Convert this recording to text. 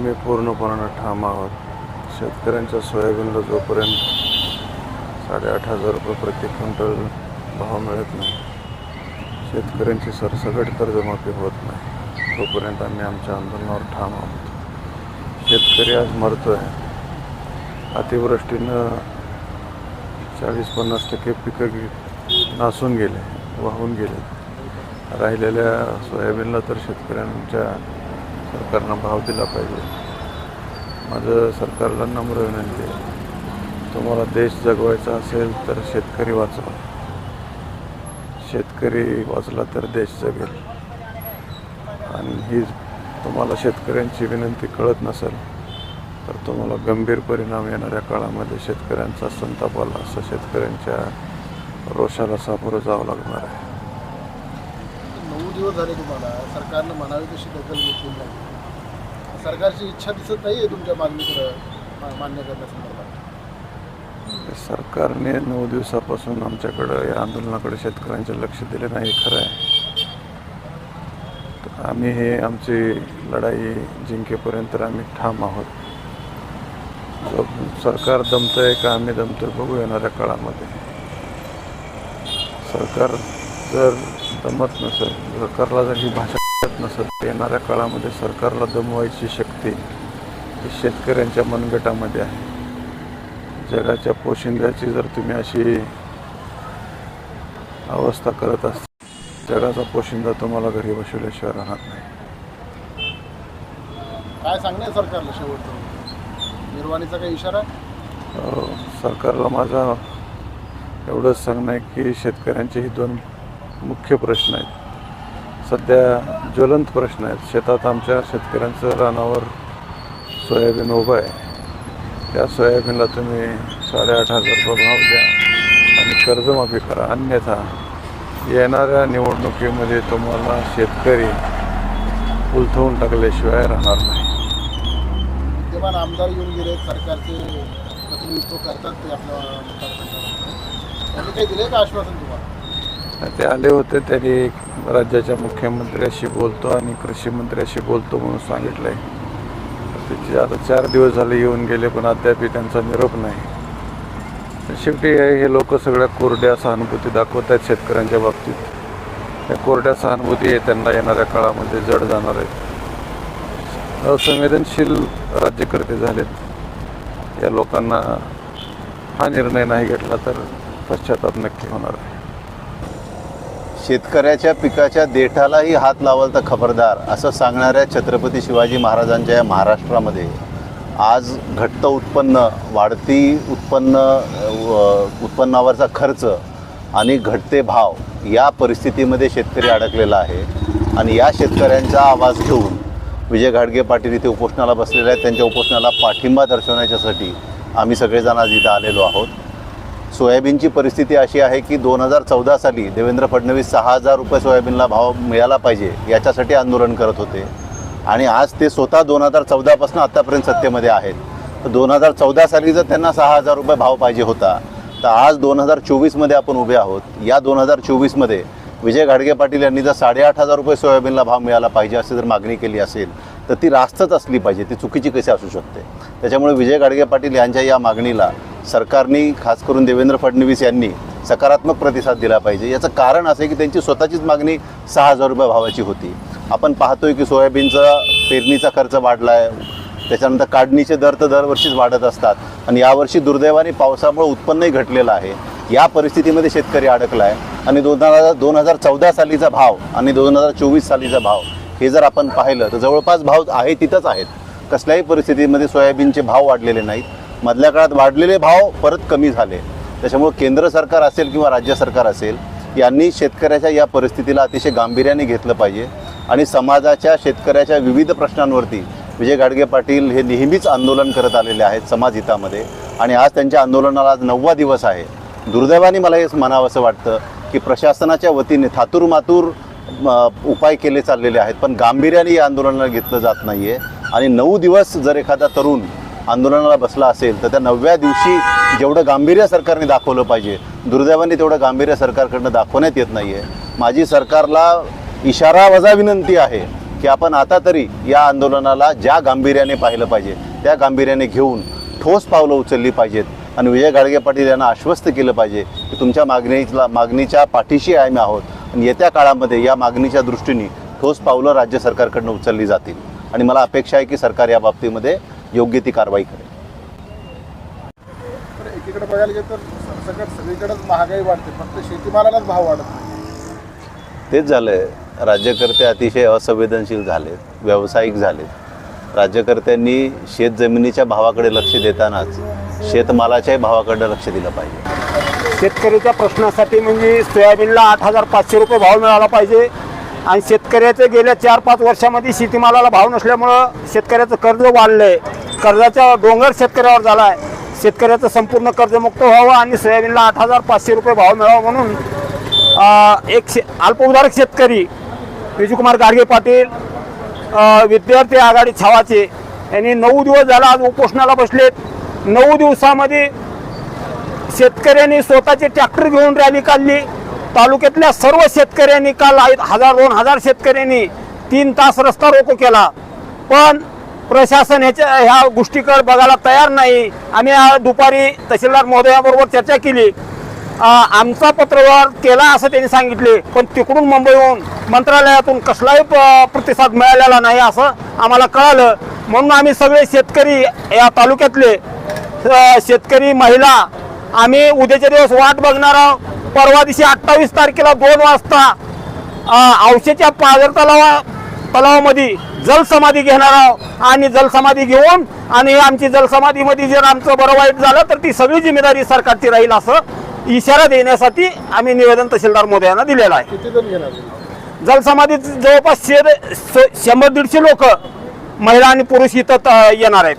आम्ही पूर्णपणानं ठाम आहोत. शेतकऱ्यांच्या सोयाबीनला जोपर्यंत साडेआठ हजार रुपये प्रति क्विंटल भाव मिळत नाही शेतकऱ्यांची सरसकट कर्जमाफी होत नाही तोपर्यंत आम्ही आमच्या आंदोलनावर ठाम आहोत. शेतकरी आज मरतो आहे अतिवृष्टीनं चाळीस पन्नास टक्के पिकं नासून गेले वाहून गेले राहिलेल्या सोयाबीनला तर शेतकऱ्यांच्या सरकारनं भाव दिला पाहिजे. माझं सरकारला नम्र विनंती आहे. तुम्हाला देश जगवायचा असेल तर शेतकरी वाचवा. शेतकरी वाचला तर देश जगेल. आणि ही तुम्हाला शेतकऱ्यांची विनंती कळत नसेल तर तुम्हाला गंभीर परिणाम येणाऱ्या काळामध्ये शेतकऱ्यांचा संताप आला असं शेतकऱ्यांच्या रोषाला सामोरं जावं लागणार आहे. दिवस झाले तुम्हाला. सरकारनं म्हणावी तशी दखल घेतली नाही. सरकारची इच्छा दिसत नाही आहे तुमच्या मागणीकडं मान्य करण्यासंदर्भात. सरकारने नऊ दिवसापासून आमच्याकडं या आंदोलनाकडे शेतकऱ्यांचे लक्ष दिले नाही खरं आहे. तर आम्ही हे आमची लढाई जिंकेपर्यंत आम्ही ठाम आहोत. सरकार सरकार दमतंय का आम्ही दमतोय बघू येणाऱ्या काळामध्ये. सरकार जर दमत नसेल सरकारला जर ही भाषा कळत नसेल तर येणाऱ्या काळामध्ये सरकारला दमवायची शक्ती ही शेतकऱ्यांच्या मनगटामध्ये आहे. जगाच्या पोशिंद्याची जर तुम्ही अशी अवस्था करत असता जगाचा पोशिंदा तुम्हाला घरी बसवल्याशिवाय राहणार नाही. काय सांगणार सरकारला शेवटचं? निर्वाणीचा काही इशारा? सरकारला माझा एवढंच सांगणं आहे की शेतकऱ्यांचे ही दोन मुख्य प्रश्न आहेत. सध्या ज्वलंत प्रश्न आहेत. शेतात आमच्या शेतकऱ्यांचं रानावर सोयाबीन उभं आहे. त्या सोयाबीनला तुम्ही साडेआठ हजार रुपये भाव द्या आणि कर्जमाफी करा. अन्यथा येणाऱ्या निवडणुकीमध्ये तुम्हाला शेतकरी उलथवून टाकल्याशिवाय राहणार नाही. विद्यमान आमदार येऊन गेले सरकारचे प्रतिनिधित्व करतात ते आपल्या त्यांनी काही दिले का आश्वासन ते आले होते त्यांनी राज्याच्या मुख्यमंत्र्याशी बोलतो आणि कृषी मंत्र्याशी बोलतो म्हणून सांगितलं आहे त्याचे आता चार दिवस झाले येऊन गेले पण अद्याप त्यांचा निरोप नाही. शेवटी हे लोक सगळ्या कोरड्या सहानुभूती दाखवत आहेत शेतकऱ्यांच्या बाबतीत. त्या कोरड्या सहानुभूती हे त्यांना येणाऱ्या काळामध्ये जड जाणार आहेत. असंवेदनशील राज्यकर्ते झालेत. या लोकांना हा निर्णय नाही घेतला तर पश्चाताप नक्की होणार आहे. शेतकऱ्याच्या पिकाच्या देठालाही हात लावाल तर खबरदार असं सांगणाऱ्या छत्रपती शिवाजी महाराजांच्या या महाराष्ट्रामध्ये. आज घट्ट उत्पन्न वाढती उत्पन्न उत्पन्नावरचा खर्च आणि घटते भाव या परिस्थितीमध्ये शेतकरी अडकलेला आहे. आणि या शेतकऱ्यांचा आवाज घेऊन विजय घाडगे पाटील इथे उपोषणाला बसलेले आहेत. त्यांच्या उपोषणाला पाठिंबा दर्शवण्याच्यासाठी आम्ही सगळेजण आज इथं आलेलो आहोत. सोयाबीनची परिस्थिती अशी आहे की दोन हजार चौदा साली देवेंद्र फडणवीस सहा हजार रुपये सोयाबीनला भाव मिळाला पाहिजे याच्यासाठी आंदोलन करत होते. आणि आज ते स्वतः दोन हजार चौदापासून आत्तापर्यंत सत्तेमध्ये आहेत. तर दोन हजार चौदा साली जर त्यांना सहा हजार रुपये भाव पाहिजे होता तर आज दोन हजार चोवीसमध्ये आपण उभे आहोत. या दोन हजार चोवीसमध्ये विजय घाडगे पाटील यांनी जर साडेआठ हजार रुपये सोयाबीनला भाव मिळाला पाहिजे अशी जर मागणी केली असेल तर ती रास्तच असली पाहिजे ती चुकीची कशी असू शकते? त्याच्यामुळे विजय घाडगे पाटील यांच्या या मागणीला सरकारने खास करून देवेंद्र फडणवीस यांनी सकारात्मक प्रतिसाद दिला पाहिजे. याचं कारण असं आहे की त्यांची स्वतःचीच मागणी सहा हजार रुपये भावाची होती. आपण पाहतोय की सोयाबीनचा पेरणीचा खर्च वाढला आहे त्याच्यानंतर काढणीचे दर तर दरवर्षीच वाढत असतात. आणि यावर्षी दुर्दैवाने पावसामुळे उत्पन्नही घटलेलं आहे. या परिस्थितीमध्ये शेतकरी अडकला आहे आणि दोन हजार दोन हजार चौदा सालीचा भाव आणि दोन हजार चोवीस सालीचा भाव हे जर आपण पाहिलं तर जवळपास भाव आहे तिथंच आहेत. कसल्याही परिस्थितीमध्ये सोयाबीनचे भाव वाढलेले नाहीत. मधल्या काळात वाढलेले भाव परत कमी झाले. त्याच्यामुळे केंद्र सरकार असेल किंवा राज्य सरकार असेल यांनी शेतकऱ्याच्या या परिस्थितीला अतिशय गांभीर्याने घेतलं पाहिजे. आणि समाजाच्या शेतकऱ्याच्या विविध प्रश्नांवरती विजय गाडगे पाटील हे नेहमीच आंदोलन करत आलेले आहेत समाज हितामध्ये. आणि आज त्यांच्या आंदोलनाला आज नववा दिवस आहे. दुर्दैवाने मला हे म्हणावंसं वाटतं की प्रशासनाच्या वतीने थातूर मातूर उपाय केले चाललेले आहेत पण गांभीर्याने या आंदोलनाला घेतलं जात नाही आहे आणि नऊ दिवस जर एखादा तरुण आंदोलनाला बसला असेल तर त्या नवव्या दिवशी जेवढं गांभीर्य सरकारने दाखवलं पाहिजे दुर्दैवाने तेवढं गांभीर्य सरकारकडनं दाखवण्यात येत नाही आहे माझी सरकारला इशारा वजा विनंती आहे की आपण आता तरी या आंदोलनाला ज्या गांभीर्याने पाहिलं पाहिजे त्या गांभीर्याने घेऊन ठोस पावलं उचलली पाहिजेत आणि विजय गाडगे पाटील यांना आश्वस्त केलं पाहिजे की तुमच्या मागणीला मागणीच्या पाठीशी आम्ही आहोत आणि येत्या काळामध्ये या मागणीच्या दृष्टीने ठोस पावलं राज्य सरकारकडनं उचलली जातील. आणि मला अपेक्षा आहे की सरकार या बाबतीमध्ये योग्य ती कारवाई करेल. एकीकडे बघायला गेलं तर सरसकट सगळीकडेच महागाई वाढते फक्त शेतीमालालाच भाव वाढत नाही. तेच झालं आहे राज्यकर्ते अतिशय असंवेदनशील झालेत व्यावसायिक झालेत. राज्यकर्त्यांनी शेत जमिनीच्या भावाकडे लक्ष देतानाच शेतमालाच्याही भावाकडे लक्ष दिलं पाहिजे. शेतकऱ्याच्या प्रश्नासाठी म्हणजे सोयाबीनला आठ हजार पाचशे रुपये भाव मिळाला पाहिजे आणि शेतकऱ्याचे गेल्या चार पाच वर्षामध्ये शेतीमालाला भाव नसल्यामुळं शेतकऱ्याचं कर्ज वाढलं आहे कर्जाचा डोंगर शेतकऱ्यावर झाला आहे शेतकऱ्याचं संपूर्ण कर्जमुक्त व्हावं आणि सोयाबीनला आठ हजार पाचशे रुपये भाव मिळावा म्हणून एक शे अल्पउधारक शेतकरी विजयकुमार गाडगे पाटील विद्यार्थी आघाडी छावाचे यांनी नऊ दिवस झाला आज उपोषणाला बसलेत. नऊ दिवसामध्ये शेतकऱ्यांनी स्वतःचे ट्रॅक्टर घेऊन रॅली काढली. तालुक्यातल्या सर्व शेतकऱ्यांनी काल हजार दोन हजार शेतकऱ्यांनी तीन तास रस्ता रोको केला. पण प्रशासन ह्याच्या ह्या गोष्टीकडे बघायला तयार नाही. आम्ही दुपारी तहसीलदार महोदयाबरोबर चर्चा केली. आमचा पत्रव्यवहार केला असं त्यांनी सांगितले. पण तिकडून मुंबईहून मंत्रालयातून कसलाही प- प्रतिसाद मिळालेला नाही असं आम्हाला कळालं. म्हणून आम्ही सगळे शेतकरी या तालुक्यातले शेतकरी महिला आम्ही उद्याच्या दिवस वाट बघणार आहोत. परवा दिवशी अठ्ठावीस तारखेला दोन वाजता अ, औशेच्या तलावा तलावामध्ये जलसमाधी घेणार आहोत. आणि जलसमाधी घेऊन आणि आमची जलसमाधीमध्ये जर आमचं बरं वाईट झालं तर ती सगळी जिम्मेदारी सरकारची राहील असं इशारा देण्यासाठी आम्ही निवेदन तहसीलदार मोदयांना दिलेलं आहे? जलसमाधीत जवळपास शे शंभर दीडशे लोक महिला आणि पुरुष इथं येणार आहेत.